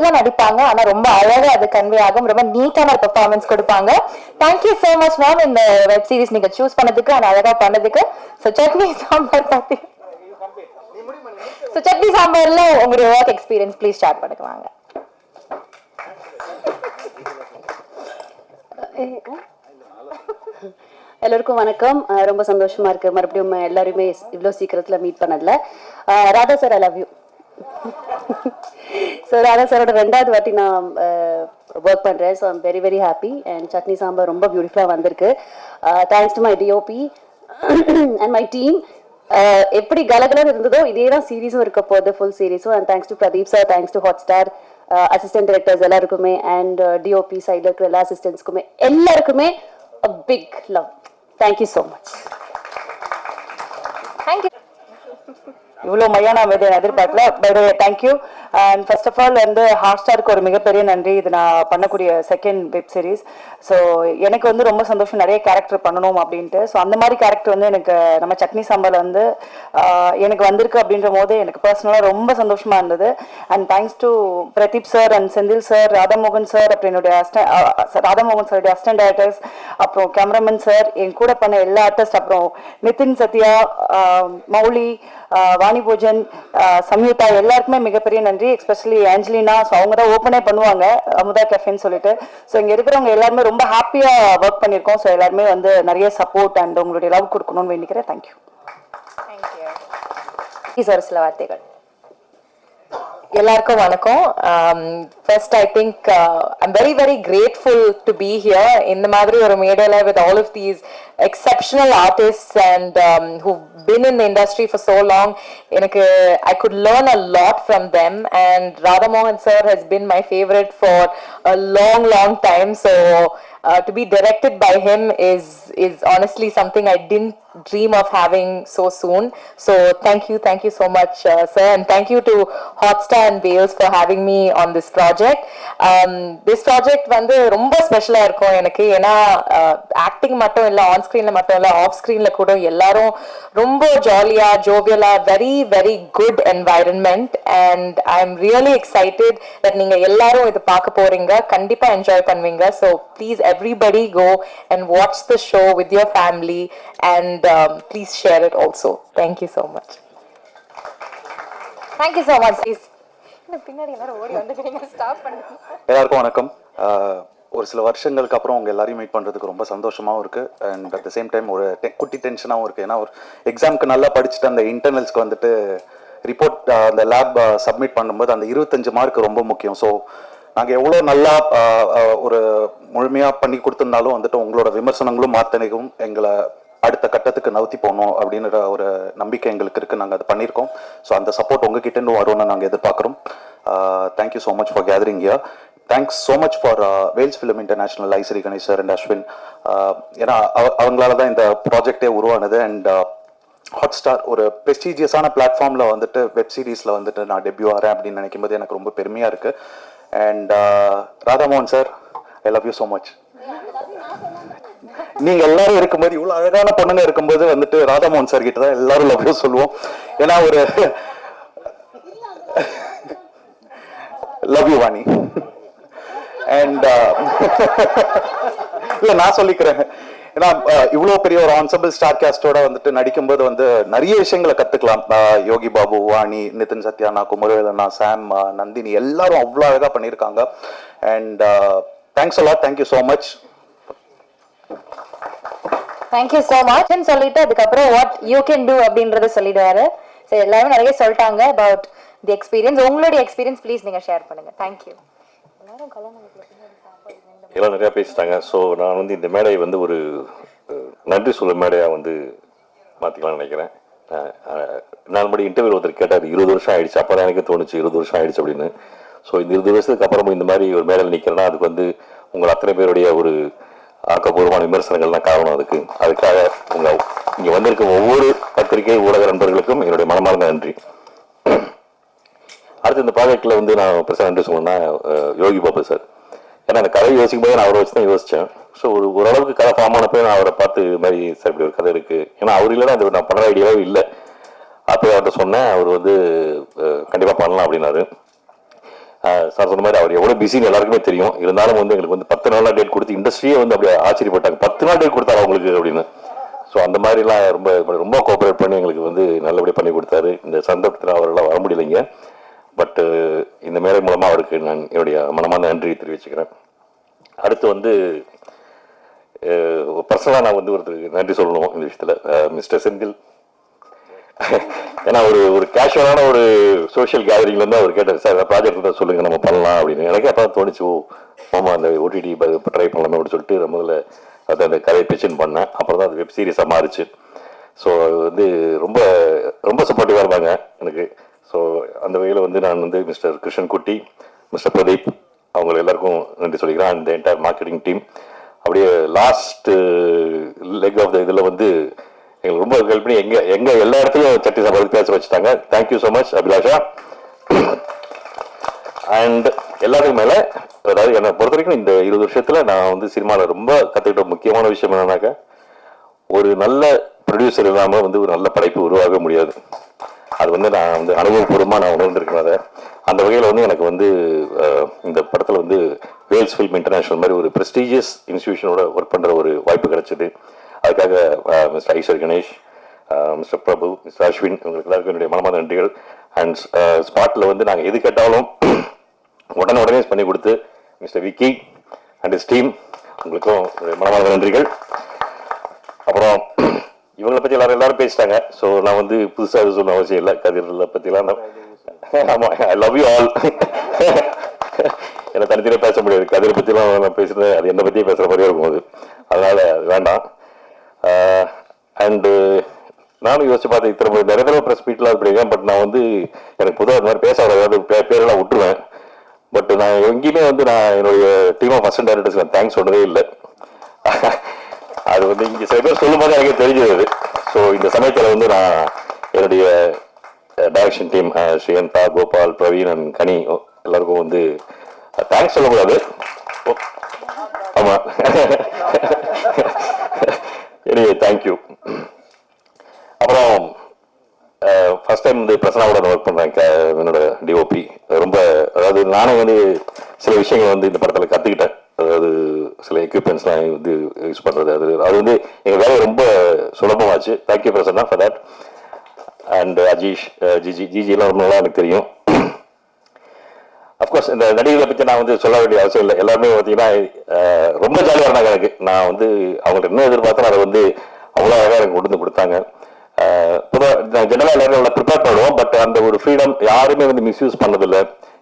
மட்டும்தான் நடிப்பாங்க. ஆனா ரொம்ப அழகா அது கன்வே ஆகும். ரொம்ப நீட்டான பெர்ஃபார்மன்ஸ் கொடுப்பாங்க. Thank you so much ma'am இந்த வெப் சீரிஸ் நீங்க சூஸ் பண்ணதுக்கு அண்ட் அழகா பண்ணதுக்கு. ஸோ சட்னி சாம்பார் பார்த்து ஸோ சட்னி சாம்பார்ல உங்களுடைய ஒர்க் எக்ஸ்பீரியன்ஸ் ப்ளீஸ் ஷேர் பண்ணுவாங்க எல்லோருக்கும் வணக்கம். ரொம்ப சந்தோஷமா இருக்கு. மறுபடியும் எல்லாருமே இவ்வளோ சீக்கிரத்துல மீட் பண்ணல Radha sir I love you so Radha சாரோட ரெண்டாவது வாட்டி நான் ஒர்க் பண்ணுறேன் so I'm very very happy and chutney sambar ரொம்ப பியூட்டிஃபுல்லாக வந்திருக்கு. Thanks to my DOP and my team எப்படி கலகலன்னு இருந்ததோ இதே தான் சீரீஸும் இருக்க போகுது full சீரீஸும் and thanks to Pradeep sir thanks to Hotstar assistant directors எல்லாருக்குமே அண்ட் டிஓபி சைடில் இருக்கிற எல்லா அசிஸ்டன்ஸ்க்குமே எல்லாருக்குமே big love thank you so much so much. Thank you இவ்வளோ மையான அமைதி நான் எதிர்பார்க்கல. Bye thank you and first of all வந்து ஹாட் ஸ்டாருக்கு ஒரு மிகப்பெரிய நன்றி. இது நான் பண்ணக்கூடிய செகண்ட் வெப் சீரிஸ் ஸோ எனக்கு வந்து ரொம்ப சந்தோஷம். நிறைய கேரக்டர் பண்ணணும் அப்படின்ட்டு. ஸோ அந்த மாதிரி கேரக்டர் வந்து எனக்கு நம்ம சட்னி சாம்பார் வந்து எனக்கு வந்திருக்கு அப்படின்ற போது எனக்கு பர்சனலாக ரொம்ப சந்தோஷமாக இருந்தது. And thanks to Pradeep sir and Senthil sir Radhamohan sir அப்புறம் என்னுடைய அஸ்ட ராதாமோகன் சாருடைய அசிஸ்டன்ட் டேரக்டர்ஸ் அப்புறம் கேமராமேன் சார் என் கூட பண்ண எல்லா ஆர்டிஸ்ட் அப்புறம் நிதின் சத்யா மௌலி வாணி பூஜன் ஆஹ், சம்யுக்தா எல்லாருக்குமே மிகப்பெரிய நன்றி. எஸ்பெஷலி ஆஞ்சலினா ஸோ அவங்க தான் ஓப்பனே பண்ணுவாங்க அமுதா கஃபேன்னு சொல்லிட்டு. ஸோ இங்கே இருக்கிறவங்க எல்லாருமே ரொம்ப ஹாப்பியாக ஒர்க் பண்ணியிருக்கோம். ஸோ எல்லாருமே வந்து நிறைய சப்போர்ட் அண்ட் உங்களுடைய லவ் கொடுக்கணும்னு வேண்டிக்கிறேன். தேங்க்யூ தேங்க்யூ சார் சில வார்த்தைகள். எல்லாருக்கும் வணக்கம். First I think I'm very very grateful to be here இந்த மாதிரி ஒரு மேடையில் with all of these exceptional artist and who been in the industry for so long எனக்கு I could learn a lot from them and Radhamohan sir has been my favourite for a long long time so uh, to be directed by him is is honestly something I didn't dream of having so soon. So thank you, thank you so much, uh, sir, and thank you to Hotstar and Wales for having me on this project. Um, this project வந்து ரொம்ப ஸ்பெஷலாக இருக்கும் எனக்கு ஏன்னா acting மட்டும் இல்லை on ஸ்க்ரீனில் மட்டும் இல்லை ஆஃப் ஸ்க்ரீனில் கூட எல்லாரும் ரொம்ப ஜாலியாக ஜோவியலாக very very good environment and I am really excited that நீங்கள் எல்லாரும் இது பார்க்க போறீங்க கண்டிப்பாக என்ஜாய் பண்ணுவீங்க so please everybody go and watch the show with your family and please share it also thank you so much thank you so much please பின்னாடி எல்லாரும் ஓடி ஸ்டாப் பண்ணுங்க. எல்லாருக்கும் வணக்கம். ஒரு சில வருஷங்களுக்கு அப்புறம் உங்க எல்லாரையும் மீட் பண்றதுக்கு ரொம்ப சந்தோஷமாவும் இருக்கு. And at the same time ஒரு குட்டி டென்ஷனாகவும் இருக்கு. ஏன்னா ஒரு எக்ஸாம்க்கு நல்லா படிச்சுட்டு அந்த இன்டர்னல்ஸ்க்கு வந்துட்டு ரிப்போர்ட் அந்த லேப் சப்மிட் பண்ணும்போது அந்த இருபத்தஞ்சு மார்க் ரொம்ப முக்கியம். ஸோ நாங்கள் எவ்வளோ நல்லா ஒரு முழுமையாக பண்ணி கொடுத்துருந்தாலும் வந்துட்டு உங்களோட விமர்சனங்களும் மாத்தனைகளும் எங்களை அடுத்த கட்டத்துக்கு நவுத்தி போகணும் அப்படின்ற ஒரு நம்பிக்கை எங்களுக்கு இருக்குது நாங்கள் அதை பண்ணியிருக்கோம். ஸோ அந்த சப்போர்ட் உங்ககிட்ட வரும்னு நாங்கள் எதிர்பார்க்குறோம். Thank you so much for gathering here thanks so much for Vels film international Ishari Ganesh sir and Ashwin. ஏன்னா அவ- அவங்களால தான் இந்த ப்ராஜெக்டே உருவானது. அண்ட் ஹாட் ஸ்டார் ஒரு ப்ரெஸ்டீஜியஸான பிளாட்ஃபார்மில் வந்துட்டு வெப் சீரிஸில் வந்துட்டு நான் டெபியூ ஆகிறேன் அப்படின்னு நினைக்கும் போது எனக்கு ரொம்ப பெருமையாக இருக்குது and Radhamohan sir I love you so much நீங்க எல்லாரும் இருக்கும்போது இவ்வளவு அழகான பொண்ணுங்க இருக்கும்போது வந்துட்டு ராதாமோகன் சார் கிட்ட தான் எல்லாரும் லவ் யூ சொல்லுவோம். ஏன்னா ஒரு லவ் யூ வாணி அண்ட் இல்ல நான் சொல்லிக்கிறேன். ஏன்னா இவ்வளோ பெரிய ஒரு ஆன்சபிள் ஸ்டார் கேஸ்டோட வந்துட்டு நடிக்கும்போது வந்து நிறைய விஷயங்களை கத்துக்கலாம். யோகி பாபு வாணி நிதின் சத்யானா குமரவேலண்ணா சாம் நந்தினி எல்லாரும் அவ்வளோ அழகாக பண்ணியிருக்காங்க. And thanks a lot thank you so much thank you so மச்னு சொல்லிட்டு அதுக்கப்புறம் வாட் யூ கேன் டூ அப்படின்றத சொல்லிடுவாரு. சரி எல்லாருமே நிறைய சொல்லிட்டாங்க அபவுட் தி எக்ஸ்பீரியன்ஸ் உங்களுடைய எக்ஸ்பீரியன்ஸ் ப்ளீஸ் நீங்கள் ஷேர் பண்ணுங்க. தேங்க்யூ எல்லாம் நிறையா பேசிட்டாங்க. ஸோ நான் வந்து இந்த மேடையை வந்து ஒரு நன்றி சொல்ல மேடையாக வந்து மாற்றிக்கலாம்னு நினைக்கிறேன். நான் படி இன்டர்வியூ ஒருத்தர் கேட்டார் இருபது வருஷம் ஆயிடுச்சு. அப்போ தான் எனக்கு தோணுச்சு இருபது வருஷம் ஆயிடுச்சு அப்படின்னு. ஸோ இந்த இருபது வருஷத்துக்கு அப்புறமும் இந்த மாதிரி ஒரு மேடையில் நிற்கிறேன்னா அதுக்கு வந்து உங்கள் அத்தனை பேருடைய ஒரு ஆக்கப்பூர்வமான விமர்சனங்கள்லாம் காரணம் அதுக்கு. அதுக்காக உங்கள் இங்கே வந்திருக்க ஒவ்வொரு பத்திரிகை ஊடக நண்பர்களுக்கும் என்னுடைய மனமார்ந்த நன்றி. அடுத்து இந்த ப்ராஜெக்டில் வந்து நான் பெருசாக நன்றி சொல்லணும்னா யோகி பாபு சார். ஏன்னா அந்த கதை யோசிக்கும் போது நான் அவரை வச்சு தான் யோசித்தேன் ஸோ ஒரு ஓரளவுக்கு கதை ஃபார்ம் ஆனப்போ நான் அவரை பார்த்து இது மாதிரி சார் இப்படி ஒரு கதை இருக்குது ஏன்னா அவர் இல்லைன்னா இது நான் பண்ணுற ஐடியாவே இல்லை. அப்போ அவர்கிட்ட சொன்னேன் அவர் வந்து கண்டிப்பாக பண்ணலாம் அப்படின்னாரு. சார் சொன்ன மாதிரி அவர் எவ்வளோ பிஸின்னு எல்லாருக்குமே தெரியும். இருந்தாலும் வந்து எங்களுக்கு வந்து பத்து நாளாக டேட் கொடுத்து இண்டஸ்ட்ரியே வந்து அப்படியே ஆச்சரியப்பட்டாங்க. பத்து நாள் டேட் கொடுத்தாரு அவங்களுக்கு அப்படின்னு. ஸோ அந்த மாதிரிலாம் ரொம்ப ரொம்ப கோஆப்ரேட் பண்ணி எங்களுக்கு வந்து நல்லபடியாக பண்ணி கொடுத்தாரு. இந்த சந்தர்ப்பத்தில் அவரெல்லாம் வர முடியலைங்க. பட்டு uh, இந்த மேலை மூலமாக அவருக்கு நான் என்னுடைய மனமான நன்றி தெரிவிச்சுக்கிறேன். அடுத்து வந்து பர்சனலாக நான் வந்து ஒருத்தருக்கு நன்றி சொல்லணும் இந்த விஷயத்தில். மிஸ்டர் செந்தில். ஏன்னா ஒரு ஒரு கேஷுவலான ஒரு சோஷியல் கேதரிங்ல இருந்து அவர் கேட்டார் சார் ப்ராஜெக்ட் இருந்தால் சொல்லுங்க நம்ம பண்ணலாம் அப்படின்னு. எனக்கு அப்போ தோணுச்சு ஓ ஆமாம் அந்த ஓடிடி ட்ரை பண்ணலாமே அப்படின்னு சொல்லிட்டு நான் முதல்ல அதை அந்த கதையை பிச்சின் பண்ணேன். அப்புறம் தான் அது வெப் சீரிஸாக மாறிச்சு. ஸோ வந்து ரொம்ப ரொம்ப சப்போர்ட்டிவாக இருந்தாங்க எனக்கு. ஸோ அந்த வகையில் வந்து நான் வந்து மிஸ்டர் கிருஷ்ணன் குட்டி மிஸ்டர் பிரதீப் அவங்க எல்லாருக்கும் நன்றி சொல்லிக்கிறேன் அந்த என்டையர் மார்க்கெட்டிங் டீம் அப்படியே லாஸ்ட் லெக் ஆஃப் த இதில் வந்து எங்களுக்கு ரொம்ப ஹெல்ப் பண்ணி எங்கள் எங்கள் எல்லா இடத்துலையும் சட்டி சாப்பாடு பேச வச்சுட்டாங்க. Thank you so much Abhilasha. And எல்லாத்துக்கும் மேலே அதாவது என்னை பொறுத்த வரைக்கும் இந்த இருபது வருஷத்தில் நான் வந்து சினிமாவில் ரொம்ப கற்றுக்கிட்ட முக்கியமான விஷயம் என்னன்னாக்கா ஒரு நல்ல ப்ரொடியூசர் இல்லாமல் வந்து ஒரு நல்ல படைப்பு உருவாக முடியாது. அது வந்து நான் வந்து அனுபவபூர்வமாக நான் உணர்ந்திருக்கேன் அதை. அந்த வகையில் வந்து எனக்கு வந்து இந்த படத்தில் வந்து வேல்ஸ் ஃபில்ம் இன்டர்நேஷ்னல் மாதிரி ஒரு ப்ரெஸ்டீஜியஸ் இன்ஸ்டியூஷனோட ஒர்க் பண்ணுற ஒரு வாய்ப்பு கிடச்சிது. அதுக்காக mister Ishari Ganesh mister Prabhu mister Ashwin இவங்களுக்கு எல்லாருக்கும் என்னுடைய மனமான நன்றிகள். அண்ட் ஸ்பாட்டில் வந்து நாங்கள் எது கேட்டாலும் உடனே உடனே பண்ணி கொடுத்து mister Vicky and his team உங்களுக்கும் மனமான நன்றிகள். அப்புறம் இவங்களை பத்தி எல்லாரும் எல்லாரும் பேசிட்டாங்க. ஸோ நான் வந்து புதுசாக எதுவும் சொன்ன அவசியம் இல்லை. கதிரில் பற்றிலாம் நான் ஆமா ஐ லவ் யூ ஆல் என்ன தனித்தனியாக பேச முடியாது. கதிரை பற்றிலாம் நான் பேசுறது அது என்னை பத்தியே பேசுற மாதிரியே இருக்கும் அது. அதனால அது வேண்டாம். அண்டு நானும் யோசிச்சு பார்த்தேன் இத்தனை நிறைய தடவை ப்ரெஸ் மீட்லாம் அப்படிங்க பட் நான் வந்து எனக்கு புதுவாக அது மாதிரி பேச வராது பே- பேரெல்லாம் விட்டுருவேன். பட் நான் எங்கேயுமே வந்து நான் என்னுடைய டீம் ஆஃப் அசன் டைரக்டர்ஸ் நான் தேங்க்ஸ் சொன்னதே இல்லை. அது வந்து இங்கே சில பேர் சொல்லும் போது எனக்கு தெரிஞ்சது ஸோ இந்த சமயத்தில் வந்து நான் என்னுடைய direction team Sriyantha Gopal Praveen and Kani எல்லாருக்கும் வந்து தேங்க்ஸ் சொல்லக்கூடாது ஓ, எனிவே தேங்க்யூ அப்புறம் ஃபஸ்ட் டைம் வந்து பிரசனாவோட ஒர்க் பண்ணுறேன் என்னோட டிஓபி ரொம்ப அதாவது நானே வந்து சில விஷயங்கள் வந்து இந்த படத்தில் கற்றுக்கிட்டேன் அதாவது சில எக்யூப்மெண்ட்ஸ்லாம் இது யூஸ் பண்ணுறது அது அது வந்து எங்கள் வேலை ரொம்ப சுலபமாச்சு. Thank you Prasanna for that and Ajeesh Giji ஜிஜிலாம் ரொம்ப நல்லா எனக்கு தெரியும். அஃப்கோர்ஸ் இந்த நடிகர்களை பற்றி நான் வந்து சொல்ல வேண்டிய அவசியம் இல்லை. எல்லாருமே பார்த்தீங்கன்னா uh, ரொம்ப ஜாலியாக இருந்தாங்க எனக்கு. நான் வந்து அவங்கள்ட்ட என்ன எதிர்பார்த்தேன் அதை வந்து அவ்வளோ அழகாக எனக்கு கொண்டு வந்து கொடுத்தாங்க. ஜெனரலாக எல்லாரும் நல்லா ப்ரிப்பேர் பண்ணுவோம் பட் அந்த ஒரு ஃப்ரீடம் யாருமே வந்து மிஸ்யூஸ் பண்ணதில்லை.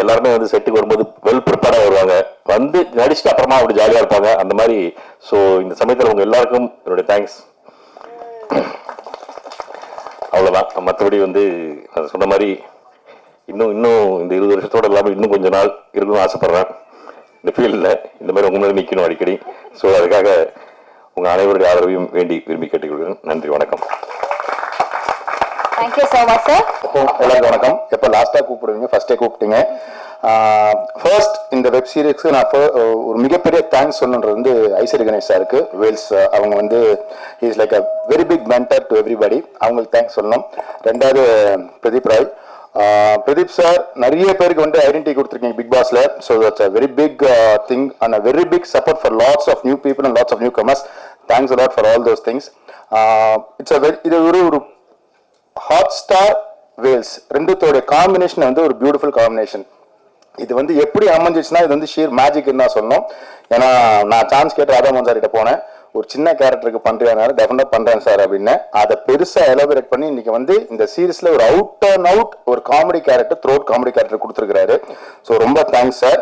எல்லாருமே வந்து செட்டுக்கு வரும்போது வெல் ப்ரிப்பேர்டாக வருவாங்க. வந்து நடிச்சுட்டு அப்புறமா அப்படி ஜாலியாக இருப்பாங்க. அந்த மாதிரி ஸோ இந்த சமயத்தில் உங்கள் எல்லாருக்கும் என்னுடைய தேங்க்ஸ் அவ்வளோதான் மற்றபடி வந்து அது சொன்ன மாதிரி இன்னும் இன்னும் இந்த இருபது வருஷத்தோட இல்லாமல் இன்னும் கொஞ்ச நாள் இருக்கணும்னு ஆசைப்பட்றேன். இந்த ஃபீல்டில் இந்த மாதிரி உங்க மேலே நிற்கணும் அடிக்கடி. ஸோ அதுக்காக உங்கள் அனைவருடைய ஆதரவையும் வேண்டி விரும்பி கேட்டுக்கொள்கிறேன். நன்றி வணக்கம். Thank you so much, எல்லாருக்கும் வணக்கம். எப்போ லாஸ்ட்டாக கூப்பிடுவீங்க? ஃபர்ஸ்டே கூப்பிட்டீங்க. ஃபர்ஸ்ட் இந்த வெப் சீரிஸ்க்கு நான் ஒரு மிகப்பெரிய தேங்க்ஸ் சொல்லணுன்றது வந்து ஐசரி கணேஷ் சாருக்கு வேல்ஸ் அவங்க வந்து is like a very big mentor to everybody அவங்களுக்கு தேங்க்ஸ் சொல்லணும். ரெண்டாவது பிரதீப் ராய். பிரதீப் சார் நிறைய பேருக்கு வந்து ஐடென்டி கொடுத்துருக்கீங்க பிக் பாஸ்ல so that's a very big thing and a very big support for lots of new people and lots of newcomers thanks lot for all those things it's a very இது ஒரு ஒரு Hotstar Vels ரெண்டுத்தோட combination வந்து ஒரு beautiful combination இது வந்து எப்படி அமைஞ்சிச்சுன்னா இது வந்து ஷீர் மேஜிக்னு தான் சொல்லணும். ஏன்னா நான் சான்ஸ் கேட்டு ராதாமோகன் சார் கிட்ட போனேன். ஒரு சின்ன கேரக்டருக்கு பண்றியானாரு டெஃபினட் பண்றேன் சார் அப்படின்னு. அதை பெருசா எலபரேட் பண்ணி இன்னைக்கு வந்து இந்த சீரீஸ்ல ஒரு அவுட் அண்ட் அவுட் ஒரு காமெடி கேரக்டர் த்ரோட் காமெடி கேரக்டர் கொடுத்துருக்காரு ஸோ ரொம்ப தேங்க்ஸ் சார்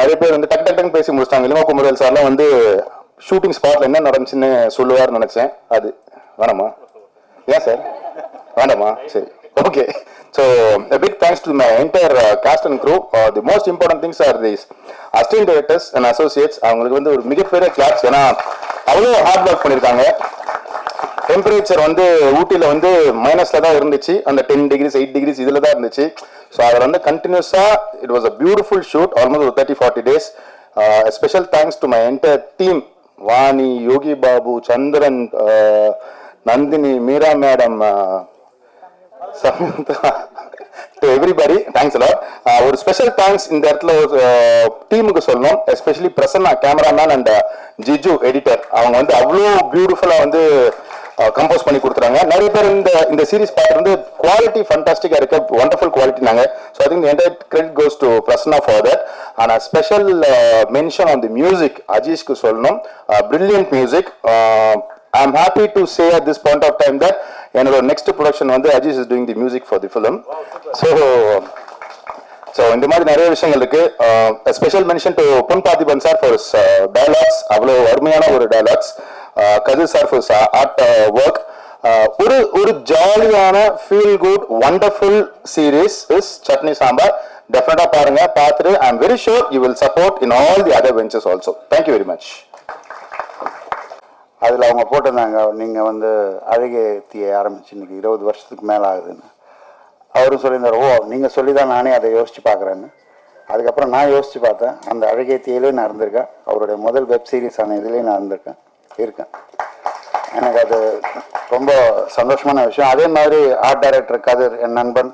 நிறைய பேர் வந்து டக் டக் டக் பேசி முடிச்சிட்டாங்க. இளம குமரல் சார்லாம் வந்து ஷூட்டிங் ஸ்பாட்ல என்ன நடந்துச்சுன்னு சொல்லுவார்னு நினைச்சேன். அது வேணாமா? ஏன் சார் வேண்டாமா? சரி. Okay so big thanks to my entire cast and group the most important things are this assistant directors and associates அவங்களுக்கு வந்து ஒரு மிகப்பெரிய கிளாப்ஸ் ஏன்னா அவ்வளோ ஹார்ட் ஒர்க் பண்ணியிருக்காங்க டெம்பரேச்சர் வந்து ஊட்டியில் வந்து மைனஸில் தான் இருந்துச்சு. அந்த டென் டிகிரிஸ் எயிட் டிகிரிஸ் இதில் தான் இருந்துச்சு. ஸோ அதில் வந்து கண்டினியூஸாக it was a beautiful shoot almost ஒரு thirty forty days special thanks to my entire team Vani Yogi Babu Chandran Nandhini Meera madam to everybody thanks a lot ஒரு special thanks இந்த இடத்துல ஒரு uh, டீமுக்கு சொல்லணும். Especially Prasanna cameraman and uh, Giju editor அவங்க வந்து அவ்வளோ பியூட்டிஃபுல்லா வந்து uh, கம்போஸ் பண்ணி கொடுத்துறாங்க. நிறைய பேர் இந்த இந்த சீரிஸ் பார்த்துட்டு குவாலிட்டி ஃபண்டாஸ்டிக்காக இருக்க ஒண்டர்ஃபுல் குவாலிட்டி நாங்கள் so I think entire credit goes to Prasanna for that ஆனால் special mention on the music அஜீஷ்க்கு சொல்லணும். Brilliant music I am happy to say at this point of time that என்னோட next production வந்து Ajeesh is doing the music for the film so so இந்த மாதிரி நிறைய விஷயங்கள் இருக்கு. Special mention to Pon Parthiban sir for dialogues அவ்வளோ அருமையான ஒரு dialogues Kathir sir for art work ஒரு ஒரு ஜாலியான feel good wonderful series is chutney sambar டெஃபினட்டா பாருங்க பார்த்துட்டு I am very sure you will support in all the other ventures also thank you very much அதில் அவங்க போட்டிருந்தாங்க. நீங்கள் வந்து அழகிய தீயை ஆரம்பிச்சு இன்னைக்கு இருபது வருஷத்துக்கு மேலே ஆகுதுன்னு. அவரும் சொல்லியிருந்தார் ஓ நீங்கள் சொல்லி தான் நானே அதை யோசித்து பார்க்குறேன்னு. அதுக்கப்புறம் நான் யோசித்து பார்த்தேன். அந்த அழகிய தீயிலையும் நான் இருந்திருக்கேன். அவருடைய முதல் வெப் சீரிஸான இதுலேயும் நான் இருந்திருக்கேன். இருக்கேன். எனக்கு அது ரொம்ப சந்தோஷமான விஷயம். அதே மாதிரி ஆர்ட் டைரக்டர் கதிர் என் நண்பன்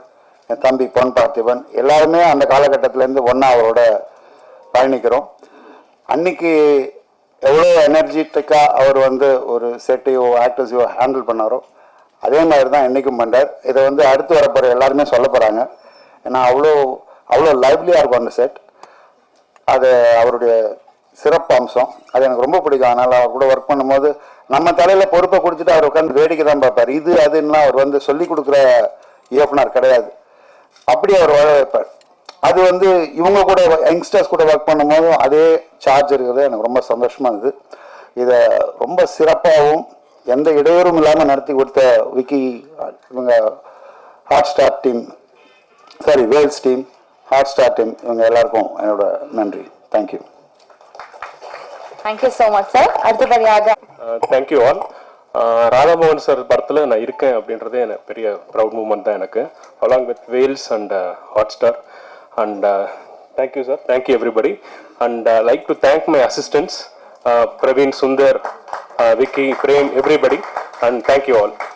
என் தம்பி பொன் பார்த்திபன் எல்லாருமே அந்த காலகட்டத்திலேருந்து ஒன்றா அவரோட பயணிக்கிறோம். அன்னைக்கு எவ்வளோ எனர்ஜெட்டிக்காக அவர் வந்து ஒரு செட்டையோ ஆக்டர்ஸையோ ஹேண்டில் பண்ணாரோ அதே மாதிரி தான் என்றைக்கும் பண்ணுறார் இதை வந்து அடுத்து வரப்போகிற எல்லாருமே சொல்ல போகிறாங்க ஏன்னா அவ்வளோ அவ்வளோ லைவ்லியாக இருக்கும் அந்த செட் அது அவருடைய சிறப்பு அம்சம். அது எனக்கு ரொம்ப பிடிக்கும். அதனால் அவர் கூட ஒர்க் பண்ணும்போது நம்ம தலையில் பொறுப்பை கொடுத்துட்டு அவர் உட்காந்து வேடிக்கை தான் பார்ப்பார். இது அதுன்னா அவர் வந்து சொல்லி கொடுக்குற இயக்குனர் கிடையாது. அப்படி அவர் வாழ வைப்பார் அது வந்து இவங்க கூட யங்ஸ்டர்ஸ் கூட ஒர்க் பண்ணும்போதும் அதே சார்ஜ் இருக்கிறது எனக்கு ரொம்ப சந்தோஷமா இருந்தது. இதை ரொம்ப சிறப்பாகவும் எந்த இடையூறும் இல்லாமல் நடத்தி கொடுத்த விக்கி இவங்க Hotstar team sorry Vels team Hotstar team இவங்க எல்லாருக்கும் என்னோட நன்றி. Thank you Thank you so much, sir. அடுத்தபடியாக thank you all Radhamohan sir படத்தில் நான் இருக்கேன் அப்படின்றதே எனக்கு பெரிய ப்ரௌட் மூமெண்ட் தான் எனக்கு. Along with Vels and Hotstar And uh, thank you, sir. Thank you, everybody. And uh, like to thank my assistants, uh, Praveen, Sundar, uh, Vicky, Prem, everybody. And thank you all.